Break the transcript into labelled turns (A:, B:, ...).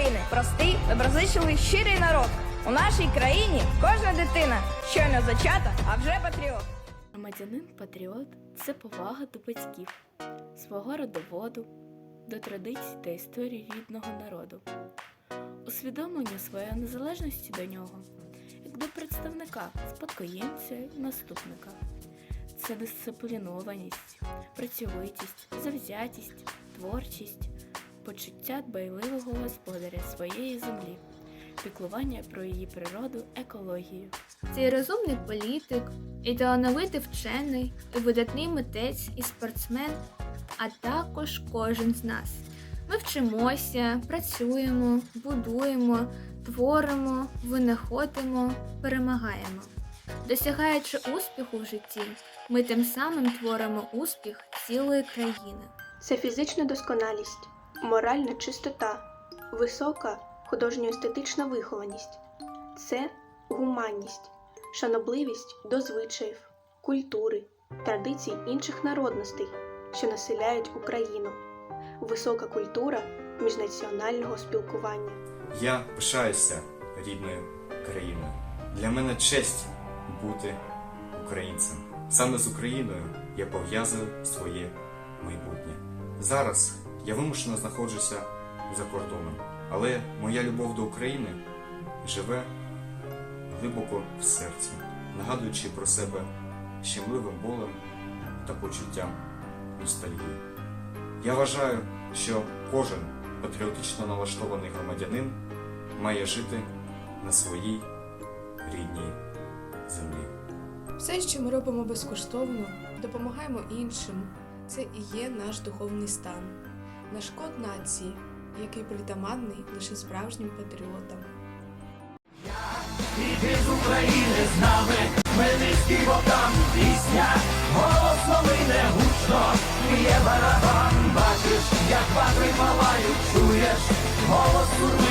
A: України простий, доброзичливий, щирий народ. У нашій країні кожна дитина щойно зачата, а вже патріот.
B: Громадянин патріот це повага до батьків, свого родоводу, до традицій та історії рідного народу, усвідомлення своєї незалежності до нього, як до представника, спадкоємця і наступника. Це дисциплінованість, працьовитість, завзятість, творчість, почуття дбайливого господаря своєї землі, піклування про її природу, екологію.
C: Це і розумний політик, і талановитий вчений, і видатний митець, і спортсмен, а також кожен з нас. Ми вчимося, працюємо, будуємо, творимо, винаходимо, перемагаємо. Досягаючи успіху в житті, ми тим самим творимо успіх цілої країни.
D: Це фізична досконалість, моральна чистота, висока художньо-естетична вихованість, це гуманність, шанобливість до звичаїв, культури, традицій інших народностей, що населяють Україну, висока культура міжнаціонального спілкування.
E: Я пишаюся рідною країною. Для мене честь бути українцем. Саме з Україною я пов'язую своє майбутнє. Зараз я вимушено знаходжуся за кордоном, але моя любов до України живе глибоко в серці, нагадуючи про себе щемливим болем та почуттям ностальгії. Я вважаю, що кожен патріотично налаштований громадянин має жити на своїй рідній землі.
F: Все, що ми робимо безкоштовно, допомагаємо іншим. Це і є наш духовний стан, наш шкод нації, який притаманний лише справжнім патріотам.
G: Іди з України з нами, Хмельницький бокам пісня, голосно не гучно, є барабан, бачиш, як ватри палають, чуєш, голос сурми